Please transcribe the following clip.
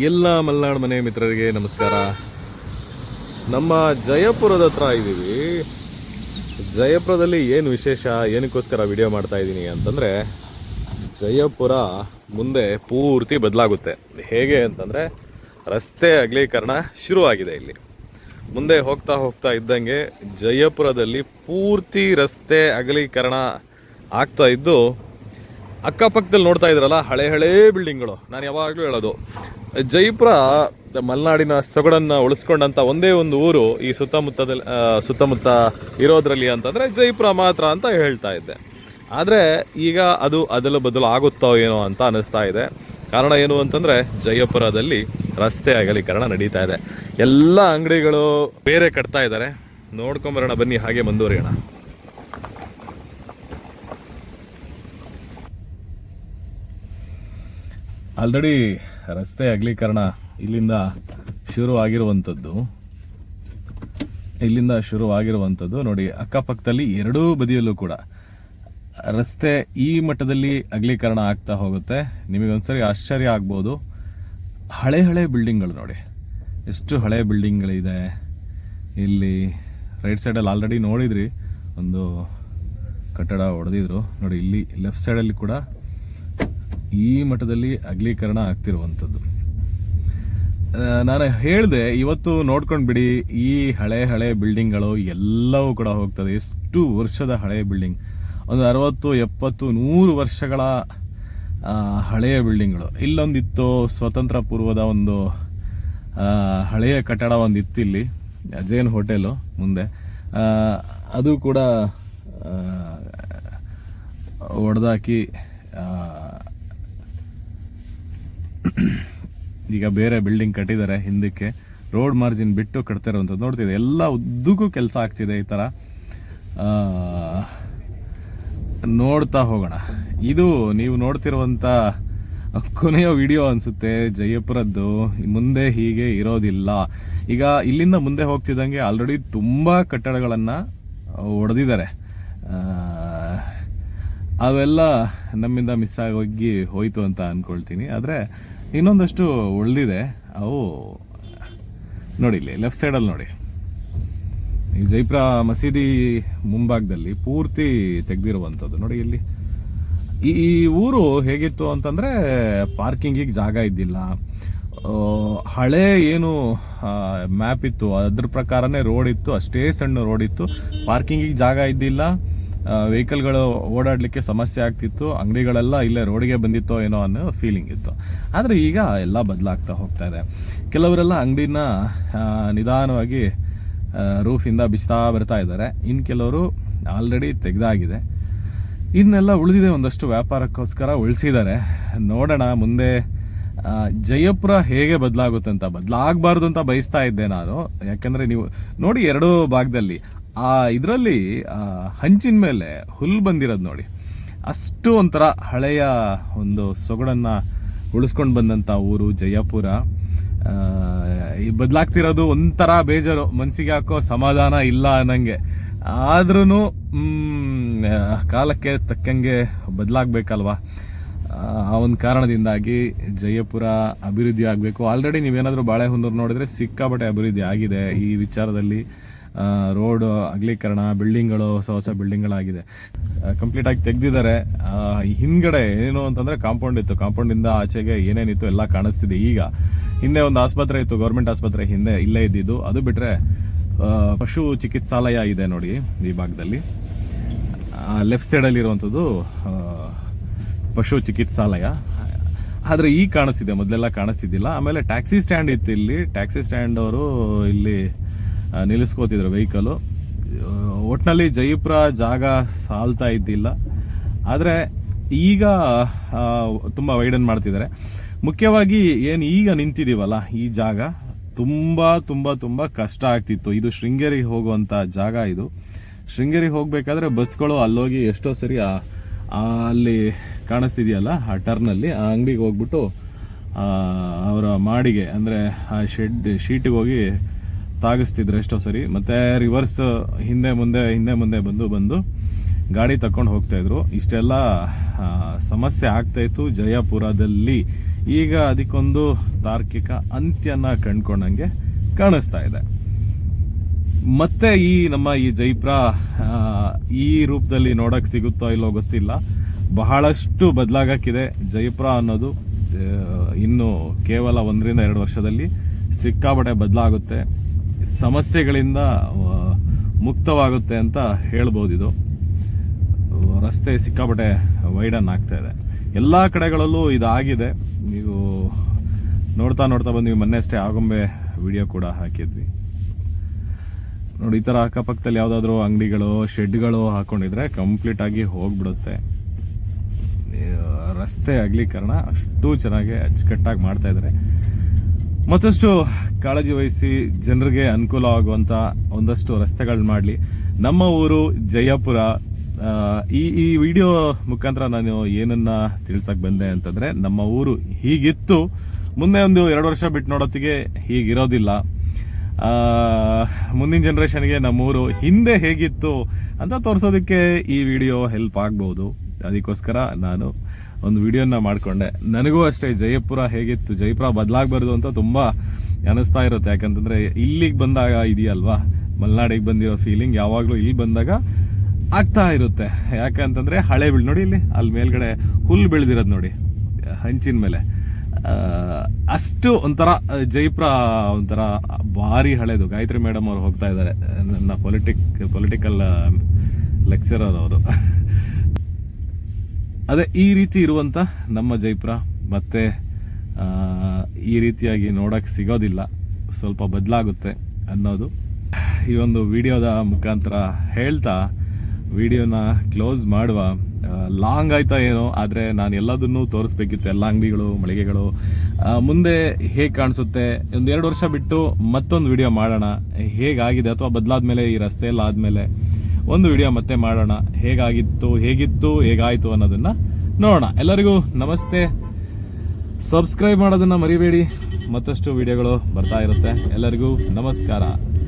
ಎಲ್ಲ ಮಲೆನಾಡು ಮನೆ ಮಿತ್ರರಿಗೆ ನಮಸ್ಕಾರ. ನಮ್ಮ ಜಯಪುರದ ಹತ್ರ ಇದ್ದೀವಿ ಜಯಪುರದಲ್ಲಿ ಏನು ವಿಶೇಷ, ಏನಕ್ಕೋಸ್ಕರ ವಿಡಿಯೋ ಮಾಡ್ತಾ ಇದ್ದೀನಿ ಅಂತಂದರೆ, ಜಯಪುರ ಮುಂದೆ ಪೂರ್ತಿ ಬದಲಾಗುತ್ತೆ. ಹೇಗೆ ಅಂತಂದರೆ, ರಸ್ತೆ ಅಗಲೀಕರಣ ಶುರುವಾಗಿದೆ ಇಲ್ಲಿ. ಮುಂದೆ ಹೋಗ್ತಾ ಹೋಗ್ತಾ ಇದ್ದಂಗೆ ಜಯಪುರದಲ್ಲಿ ಪೂರ್ತಿ ರಸ್ತೆ ಅಗಲೀಕರಣ ಆಗ್ತಾ ಇದ್ದು ಅಕ್ಕಪಕ್ಕದಲ್ಲಿ ನೋಡ್ತಾ ಇದ್ರಲ್ಲ, ಹಳೆ ಹಳೆ ಬಿಲ್ಡಿಂಗ್ಗಳು. ನಾನು ಯಾವಾಗಲೂ ಹೇಳೋದು, ಜೈಪುರ, ಮಲೆನಾಡಿನ ಸೊಗಡನ್ನು ಉಳಿಸ್ಕೊಂಡಂಥ ಒಂದೇ ಒಂದು ಊರು ಈ ಸುತ್ತಮುತ್ತದಲ್ಲಿ ಸುತ್ತಮುತ್ತ ಇರೋದ್ರಲ್ಲಿ ಅಂತಂದರೆ ಜೈಪುರ ಮಾತ್ರ ಅಂತ ಹೇಳ್ತಾ ಇದ್ದೆ. ಆದರೆ ಈಗ ಅದು ಅದಲು ಬದಲು ಆಗುತ್ತೋ ಏನೋ ಅಂತ ಅನಿಸ್ತಾ ಇದೆ. ಕಾರಣ ಏನು ಅಂತಂದರೆ ಜಯಪುರದಲ್ಲಿ ರಸ್ತೆ ಅಗಲೀಕರಣ ನಡೀತಾ ಇದೆ. ಎಲ್ಲ ಅಂಗಡಿಗಳು ಬೇರೆ ಕಟ್ತಾ ಇದ್ದಾರೆ. ನೋಡ್ಕೊಂಬರೋಣ ಬನ್ನಿ, ಹಾಗೆ ಮುಂದುವರಿಯೋಣ. ಆಲ್ರೆಡಿ ರಸ್ತೆ ಅಗಲೀಕರಣ ಇಲ್ಲಿಂದ ಶುರು ಆಗಿರುವಂಥದ್ದು ಇಲ್ಲಿಂದ ಶುರು ಆಗಿರುವಂಥದ್ದು ನೋಡಿ, ಅಕ್ಕಪಕ್ಕದಲ್ಲಿ ಎರಡೂ ಬದಿಯಲ್ಲೂ ಕೂಡ ರಸ್ತೆ ಈ ಮಟ್ಟದಲ್ಲಿ ಅಗಲೀಕರಣ ಆಗ್ತಾ ಹೋಗುತ್ತೆ. ನಿಮಗೊಂದ್ಸರಿ ಆಶ್ಚರ್ಯ ಆಗ್ಬೋದು. ಹಳೆ ಹಳೆ ಬಿಲ್ಡಿಂಗ್ಗಳು ನೋಡಿ. ಎಷ್ಟು ಹಳೆ ಬಿಲ್ಡಿಂಗ್ಗಳಿದೆ. ಇಲ್ಲಿ ರೈಟ್ ಸೈಡಲ್ಲಿ ಆಲ್ರೆಡಿ ನೋಡಿದ್ರಿ, ಒಂದು ಕಟ್ಟಡ ಹೊಡೆದಿದ್ರು ನೋಡಿ, ಇಲ್ಲಿ ಲೆಫ್ಟ್ ಸೈಡಲ್ಲಿ ಕೂಡ ಈ ಮಟ್ಟದಲ್ಲಿ ಅಗಲೀಕರಣ ಆಗ್ತಿರುವಂಥದ್ದು. ನಾನು ಹೇಳಿದೆ, ಇವತ್ತು ನೋಡ್ಕೊಂಡು ಬಿಡಿ, ಈ ಹಳೆ ಹಳೆ ಬಿಲ್ಡಿಂಗ್ಗಳು ಎಲ್ಲವೂ ಕೂಡ ಹೋಗ್ತದೆ. ಎಷ್ಟು ವರ್ಷದ ಹಳೆ ಬಿಲ್ಡಿಂಗ್. ಒಂದು ಅರವತ್ತು, ಎಪ್ಪತ್ತು, ನೂರು ವರ್ಷಗಳ ಹಳೆಯ ಬಿಲ್ಡಿಂಗ್ಗಳು. ಇಲ್ಲೊಂದಿತ್ತು, ಸ್ವತಂತ್ರ ಪೂರ್ವದ ಒಂದು ಹಳೆಯ ಕಟ್ಟಡ ಒಂದಿತ್ತು ಇಲ್ಲಿ, ಅಜಯನ್ ಹೋಟೆಲು ಮುಂದೆ. ಅದು ಕೂಡ ಒಡೆದಾಕಿ ಈಗ ಬೇರೆ ಬಿಲ್ಡಿಂಗ್ ಕಟ್ಟಿದ್ದಾರೆ ಹಿಂದಕ್ಕೆ. ರೋಡ್ ಮಾರ್ಜಿನ್ ಬಿಟ್ಟು ಕಟ್ತಾ ಇರೋವಂಥದ್ದು ನೋಡ್ತಿದೆ ಎಲ್ಲ ಉದ್ದಕ್ಕೂ ಕೆಲಸ ಆಗ್ತಿದೆ ಈ ಥರ ನೋಡ್ತಾ ಹೋಗೋಣ. ಇದು ನೀವು ನೋಡ್ತಿರುವಂಥ ಕೊನೆಯ ವಿಡಿಯೋ ಅನಿಸುತ್ತೆ, ಜಯಪುರದ್ದು. ಮುಂದೆ ಹೀಗೆ ಇರೋದಿಲ್ಲ. ಈಗ ಇಲ್ಲಿಂದ ಮುಂದೆ ಹೋಗ್ತಿದ್ದಂಗೆ ಆಲ್ರೆಡಿ ತುಂಬ ಕಟ್ಟಡಗಳನ್ನು ಒಡೆದಿದ್ದಾರೆ. ಅವೆಲ್ಲ ನಮ್ಮಿಂದ ಮಿಸ್ ಹೋಗಿ ಹೋಯ್ತು ಅಂತ ಅಂದ್ಕೊಳ್ತೀನಿ ಆದರೆ ಇನ್ನೊಂದಷ್ಟು ಉಳಿದಿದೆ. ಅವು ನೋಡಿ ಇಲ್ಲಿ ಲೆಫ್ಟ್ ಸೈಡಲ್ಲಿ ನೋಡಿ. ಈ ಜೈಪ್ರ ಮಸೀದಿ ಮುಂಭಾಗದಲ್ಲಿ ಪೂರ್ತಿ ತೆಗೆದಿರುವಂಥದ್ದು. ನೋಡಿ ಇಲ್ಲಿ. ಈ ಊರು ಹೇಗಿತ್ತು ಅಂತಂದರೆ ಪಾರ್ಕಿಂಗಿಗೆ ಜಾಗ ಇದ್ದಿಲ್ಲ. ಹಳೆ ಏನು ಮ್ಯಾಪ್ ಇತ್ತು. ಅದ್ರ ಪ್ರಕಾರನೇ ರೋಡ್ ಇತ್ತು. ಅಷ್ಟೇ ಸಣ್ಣ ರೋಡ್ ಇತ್ತು. ಪಾರ್ಕಿಂಗಿಗೆ ಜಾಗ ಇದ್ದಿಲ್ಲ. ವೆಹಿಕಲ್ಗಳು ಓಡಾಡಲಿಕ್ಕೆ ಸಮಸ್ಯೆ ಆಗ್ತಿತ್ತು. ಅಂಗಡಿಗಳೆಲ್ಲ ಇಲ್ಲೇ ರೋಡಿಗೆ ಬಂದಿತ್ತೋ ಏನೋ ಅನ್ನೋ ಫೀಲಿಂಗ್ ಇತ್ತು. ಆದರೆ ಈಗ ಎಲ್ಲ ಬದಲಾಗ್ತಾ ಹೋಗ್ತಾ ಇದೆ. ಕೆಲವರೆಲ್ಲ ಅಂಗಡಿನ ನಿಧಾನವಾಗಿ ರೂಫಿಂದ ಬಿಸ್ತಾ ಬರ್ತಾ ಇದ್ದಾರೆ. ಇನ್ನು ಕೆಲವರು ಆಲ್ರೆಡಿ ತೆಗೆದಾಗಿದೆ. ಇನ್ನೆಲ್ಲ ಉಳಿದಿದೆ ಒಂದಷ್ಟು ವ್ಯಾಪಾರಕ್ಕೋಸ್ಕರ ಉಳಿಸಿದ್ದಾರೆ. ನೋಡೋಣ ಮುಂದೆ ಜಯಪುರ ಹೇಗೆ ಬದಲಾಗುತ್ತೆ ಅಂತ, ಬದಲಾಗಬಾರ್ದು ಅಂತ ಬಯಸ್ತಾ ಇದ್ದೆ ನಾನು. ಯಾಕಂದ್ರೆ ನೀವು ನೋಡಿ ಎರಡೂ ಭಾಗದಲ್ಲಿ ಆ, ಇದರಲ್ಲಿ ಹಂಚಿನ ಮೇಲೆ ಹುಲ್ಲು ಬಂದಿರೋದು ನೋಡಿ. ಅಷ್ಟು ಒಂಥರ ಹಳೆಯ ಒಂದು ಸೊಗಡನ್ನ ಉಳಿಸ್ಕೊಂಡು ಬಂದಂಥ ಊರು ಜಯಪುರ. ಈ ಬದಲಾಗ್ತಿರೋದು ಒಂಥರ ಬೇಜಾರು. ಮನಸ್ಸಿಗೆ ಹಾಕೋ ಸಮಾಧಾನ ಇಲ್ಲ ಅನ್ನಂಗೆ. ಆದ್ರೂ ಕಾಲಕ್ಕೆ ತಕ್ಕಂಗೆ ಬದಲಾಗಬೇಕಲ್ವಾ? ಆ ಒಂದು ಕಾರಣದಿಂದಾಗಿ ಜಯಪುರ ಅಭಿವೃದ್ಧಿ ಆಗಬೇಕು. ಆಲ್ರೆಡಿ ನೀವೇನಾದರೂ ಬಾಳೆಹೊನ್ನೂರು ನೋಡಿದ್ರೆ ಸಿಕ್ಕಾಪಟ್ಟೆ ಅಭಿವೃದ್ಧಿ ಆಗಿದೆ ಈ ವಿಚಾರದಲ್ಲಿ. ರೋಡ್ ಅಗಲೀಕರಣ ಬಿಲ್ಡಿಂಗ್ಗಳು ಹೊಸ ಹೊಸ ಬಿಲ್ಡಿಂಗ್ಗಳಾಗಿದೆ. ಕಂಪ್ಲೀಟ್ ಆಗಿ ತೆಗ್ದಿದ್ದಾರೆ. ಈ ಹಿಂದ್ಗಡೆ ಏನು ಅಂತಂದ್ರೆ ಕಾಂಪೌಂಡ್ ಇತ್ತು. ಕಾಂಪೌಂಡಿಂದ ಆಚೆಗೆ ಏನೇನಿತ್ತು ಎಲ್ಲ ಕಾಣಿಸ್ತಿದೆ. ಈಗ ಹಿಂದೆ ಒಂದು ಆಸ್ಪತ್ರೆ ಇತ್ತು ಗೌರ್ಮೆಂಟ್ ಆಸ್ಪತ್ರೆ ಹಿಂದೆ ಇಲ್ಲೇ ಇದ್ದಿದ್ದು. ಅದು ಬಿಟ್ರೆ ಪಶು ಚಿಕಿತ್ಸಾಲಯ ಇದೆ ನೋಡಿ ಈ ಭಾಗದಲ್ಲಿ. ಲೆಫ್ಟ್ ಸೈಡಲ್ಲಿ ಇರುವಂಥದ್ದು ಆ, ಪಶು ಚಿಕಿತ್ಸಾಲಯ. ಆದರೆ ಈಗ ಕಾಣಿಸ್ತಿದೆ ಮೊದಲೆಲ್ಲ ಕಾಣಿಸ್ತಿದ್ದಿಲ್ಲ. ಆಮೇಲೆ ಟ್ಯಾಕ್ಸಿ ಸ್ಟ್ಯಾಂಡ್ ಇತ್ತು ಇಲ್ಲಿ. ಟ್ಯಾಕ್ಸಿ ಸ್ಟ್ಯಾಂಡ್ ಅವರು ಇಲ್ಲಿ ನಿಲ್ಲಿಸ್ಕೋತಿದ್ರು ವೆಹಿಕಲು ಒಟ್ಟಿನಲ್ಲಿ ಜೈಪುರ ಜಾಗ ಸಾಲ್ತಾ ಇದ್ದಿಲ್ಲ. ಆದರೆ ಈಗ ತುಂಬ ವೈಡನ್ ಮಾಡ್ತಿದ್ದಾರೆ. ಮುಖ್ಯವಾಗಿ ಏನು ಈಗ ನಿಂತಿದ್ದೀವಲ್ಲ ಈ ಜಾಗ ತುಂಬ ತುಂಬ ತುಂಬ ಕಷ್ಟ ಆಗ್ತಿತ್ತು. ಇದು ಶೃಂಗೇರಿಗೆ ಹೋಗುವಂಥ ಜಾಗ ಇದು. ಶೃಂಗೇರಿಗೆ ಹೋಗಬೇಕಾದ್ರೆ ಬಸ್ಗಳು ಅಲ್ಲೋಗಿ ಎಷ್ಟೋ ಸರಿ ಅಲ್ಲಿ ಕಾಣಿಸ್ತಿದೆಯಲ್ಲ, ಆ ಟರ್ನಲ್ಲಿ ಆ ಅಂಗಡಿಗೆ ಹೋಗ್ಬಿಟ್ಟು ಅವರ ಮಾಡಿಗೆ, ಅಂದರೆ ಆ ಶೆಡ್ ಶೀಟಿಗೆ ಹೋಗಿ ತಾಗಿಸ್ತಿದ್ರು ಎಷ್ಟೋ ಸರಿ. ಮತ್ತೆ ರಿವರ್ಸ್ ಹಿಂದೆ ಮುಂದೆ ಹಿಂದೆ ಮುಂದೆ ಬಂದು ಬಂದು ಗಾಡಿ ತಕೊಂಡು ಹೋಗ್ತಾ ಇದ್ರು. ಇಷ್ಟೆಲ್ಲ ಸಮಸ್ಯೆ ಆಗ್ತಾ ಇತ್ತು ಜಯಪುರದಲ್ಲಿ. ಈಗ ಅದಕ್ಕೊಂದು ತಾರ್ಕಿಕ ಅಂತ್ಯನ ಕಂಡ್ಕೊಂಡಂಗೆ ಕಾಣಿಸ್ತಾ ಇದೆ. ಮತ್ತೆ ಈ ನಮ್ಮ ಈ ಜೈಪ್ರ ಈ ರೂಪದಲ್ಲಿ ನೋಡಕ್ ಸಿಗುತ್ತೋ ಇಲ್ಲೋ ಗೊತ್ತಿಲ್ಲ. ಬಹಳಷ್ಟು ಬದಲಾಗಕ್ಕಿದೆ ಜೈಪ್ರ ಅನ್ನೋದು. ಇನ್ನು ಕೇವಲ ಒಂದರಿಂದ ಎರಡು ವರ್ಷದಲ್ಲಿ ಸಿಕ್ಕಾಪಟ್ಟೆ ಬದಲಾಗುತ್ತೆ. ಸಮಸ್ಯೆಗಳಿಂದ ಮುಕ್ತವಾಗುತ್ತೆ ಅಂತ ಹೇಳ್ಬೋದು ಇದು. ರಸ್ತೆ ಸಿಕ್ಕಾಪಟ್ಟೆ ವೈಡನ್ ಆಗ್ತಾ ಇದೆ. ಎಲ್ಲ ಕಡೆಗಳಲ್ಲೂ ಇದಾಗಿದೆ. ನೀವು ನೋಡ್ತಾ ನೋಡ್ತಾ ಬಂದು ನೀವು ಮೊನ್ನೆ ಅಷ್ಟೇ ಆಗೊಂಬೆ ವಿಡಿಯೋ ಕೂಡ ಹಾಕಿದ್ವಿ. ನೋಡಿ, ಈ ಥರ ಅಕ್ಕಪಕ್ಕದಲ್ಲಿ ಯಾವುದಾದ್ರೂ ಅಂಗಡಿಗಳು, ಶೆಡ್ಗಳು ಹಾಕೊಂಡಿದ್ರೆ ಕಂಪ್ಲೀಟ್ ಆಗಿ ಹೋಗ್ಬಿಡುತ್ತೆ. ರಸ್ತೆ ಅಗಲೀಕರಣ ಅಷ್ಟು ಚೆನ್ನಾಗಿ ಅಚ್ಚುಕಟ್ಟಾಗಿ ಮಾಡ್ತಾ ಇದ್ದಾರೆ ಮತ್ತಷ್ಟು ಕಾಳಜಿ ವಹಿಸಿ ಜನರಿಗೆ ಅನುಕೂಲ ಆಗುವಂತ ಒಂದಷ್ಟು ರಸ್ತೆಗಳನ್ನ ಮಾಡಲಿ. ನಮ್ಮ ಊರು ಜಯಪುರ. ಈ ಈ ವಿಡಿಯೋ ಮುಖಾಂತರ ನಾನು ಏನನ್ನ ತಿಳ್ಸಕ್ ಬಂದೆ ಅಂತಂದ್ರೆ, ನಮ್ಮ ಊರು ಹೀಗಿತ್ತು. ಮುಂದೆ ಒಂದು ಎರಡು ವರ್ಷ ಬಿಟ್ಟು ನೋಡೋತ್ತಿಗೆ ಹೀಗಿರೋದಿಲ್ಲ. ಮುಂದಿನ ಜನ್ರೇಷನ್ಗೆ ನಮ್ಮೂರು ಹಿಂದೆ ಹೇಗಿತ್ತು ಅಂತ ತೋರಿಸೋದಕ್ಕೆ ಈ ವಿಡಿಯೋ ಹೆಲ್ಪ್ ಆಗ್ಬೋದು. ಅದಕ್ಕೋಸ್ಕರ ನಾನು ಒಂದು ವಿಡಿಯೋನ ಮಾಡಿಕೊಂಡೆ. ನನಗೂ ಅಷ್ಟೇ, ಜಯಪುರ ಹೇಗಿತ್ತು, ಜಯಪುರ ಬದಲಾಗಬಾರ್ದು ಅಂತ ತುಂಬಾ ಅನಿಸ್ತಾ ಇರುತ್ತೆ. ಯಾಕಂತಂದ್ರೆ ಇಲ್ಲಿಗೆ ಬಂದಾಗ ಇದೆಯಲ್ವಾ? ಮಲೆನಾಡಿಗೆ ಬಂದಿರೋ ಫೀಲಿಂಗ್ ಯಾವಾಗಲೂ ಇಲ್ಲಿ ಬಂದಾಗ ಆಗ್ತಾ ಇರುತ್ತೆ. ಯಾಕಂತಂದ್ರೆ ಹಳೆ ಬೀಳ್, ನೋಡಿ ಇಲ್ಲಿ ಅಲ್ಲಿ ಮೇಲ್ಗಡೆ ಹುಲ್ಲು ಬೆಳೆದಿರೋದು ನೋಡಿ, ಹಂಚಿನ ಮೇಲೆ. ಅಷ್ಟು ಒಂಥರ ಜೈಪುರ ಒಂಥರ ಭಾರಿ ಹಳೇದು. ಗಾಯತ್ರಿ ಮೇಡಮ್ ಅವ್ರು ಹೋಗ್ತಾ ಇದ್ದಾರೆ. ನನ್ನ ಪೊಲಿಟಿಕ್ ಪೊಲಿಟಿಕಲ್ ಲೆಕ್ಚರರ್ ಅವರು. ಅದೇ ಈ ರೀತಿ ಇರುವಂಥ ನಮ್ಮ ಜೈಪುರ, ಮತ್ತೆ ಈ ರೀತಿಯಾಗಿ ನೋಡೋಕ್ಕೆ ಸಿಗೋದಿಲ್ಲ. ಸ್ವಲ್ಪ ಬದಲಾಗುತ್ತೆ ಅನ್ನೋದು. ಈ ಒಂದು ವಿಡಿಯೋದ ಮುಖಾಂತರ ಹೇಳ್ತಾ, ವಿಡಿಯೋನ ಕ್ಲೋಸ್ ಮಾಡುವ ಲಾಂಗ್ ಆಯ್ತಾ ಏನೋ, ಆದರೆ ನಾನು ಎಲ್ಲದನ್ನು ತೋರಿಸ್ಬೇಕಿತ್ತು. ಎಲ್ಲ ಅಂಗಡಿಗಳು, ಮಳಿಗೆಗಳು. ಮುಂದೆ ಹೇಗೆ ಕಾಣಿಸುತ್ತೆ? ಒಂದು ಎರಡು ವರ್ಷ ಬಿಟ್ಟು ಮತ್ತೊಂದು ವಿಡಿಯೋ ಮಾಡೋಣ. ಹೇಗಾಗಿದೆ? ಅಥವಾ ಬದಲಾದ ಮೇಲೆ ಈ ರಸ್ತೆ ಎಲ್ಲ ಆದಮೇಲೆ ಒಂದು ವಿಡಿಯೋ ಮತ್ತೆ ಮಾಡೋಣ. ಹೇಗಾಗಿತ್ತು, ಹೇಗಿತ್ತು, ಹೇಗಾಯಿತು ಅನ್ನೋದನ್ನ ನೋಡೋಣ. ಎಲ್ಲರಿಗೂ ನಮಸ್ತೆ. ಸಬ್ಸ್ಕ್ರೈಬ್ ಮಾಡೋದನ್ನ ಮರಿಬೇಡಿ. ಮತ್ತಷ್ಟು ವಿಡಿಯೋಗಳು ಬರ್ತಾ ಇರುತ್ತೆ. ಎಲ್ಲರಿಗೂ ನಮಸ್ಕಾರ.